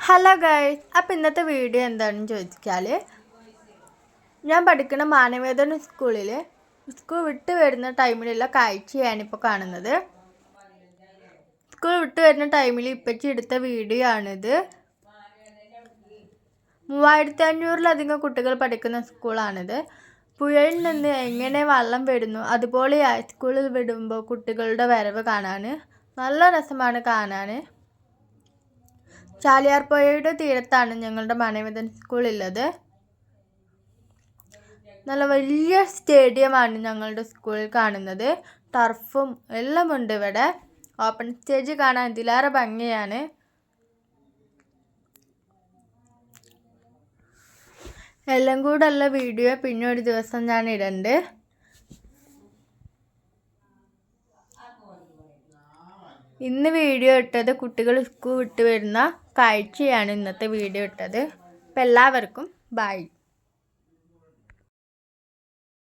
Hello guys അപ്പം ഇന്നത്തെ video എന്താണെന്ന് ചോദിച്ചാൽ ഞാൻ പഠിക്കുന്ന മാനവേദന സ്കൂളിൽ സ്കൂൾ വിട്ട് വരുന്ന ടൈമിലുള്ള കാഴ്ചയാണ് ഇപ്പോൾ കാണുന്നത്. സ്കൂൾ വിട്ട് വരുന്ന ടൈമിൽ ഇപ്പച്ചി എടുത്ത വീഡിയോ ആണിത്. മൂവായിരത്തി അഞ്ഞൂറിലധികം കുട്ടികൾ പഠിക്കുന്ന സ്കൂളാണിത്. പുഴയിൽ നിന്ന് എങ്ങനെ വള്ളം വരുന്നു അതുപോലെ സ്കൂളിൽ വിടുമ്പോൾ കുട്ടികളുടെ വരവ് കാണാൻ നല്ല രസമാണ് കാണാൻ ചാലിയാർ പുഴയുടെ തീരത്താണ് ഞങ്ങളുടെ മാനവേദൻ സ്കൂൾ ഉള്ളത് നല്ല വലിയ സ്റ്റേഡിയമാണ് ഞങ്ങളുടെ സ്കൂളിൽ കാണുന്നത്. ടർഫും എല്ലാം ഉണ്ട് ഇവിടെ. ഓപ്പൺ സ്റ്റേജ് കാണാൻ ഇതിലേറെ ഭംഗിയാണ്. എല്ലാം കൂടെ ഉള്ള വീഡിയോ പിന്നെ ഒരു ദിവസം ഞാൻ ഇടണ്ട്. ഇന്ന് വീഡിയോ ഇട്ടത് കുട്ടികൾ സ്കൂൾ വിട്ട് വരുന്ന കാഴ്ചയാണ് ഇന്നത്തെ വീഡിയോ ഇട്ടത്. അപ്പം എല്ലാവർക്കും ബൈ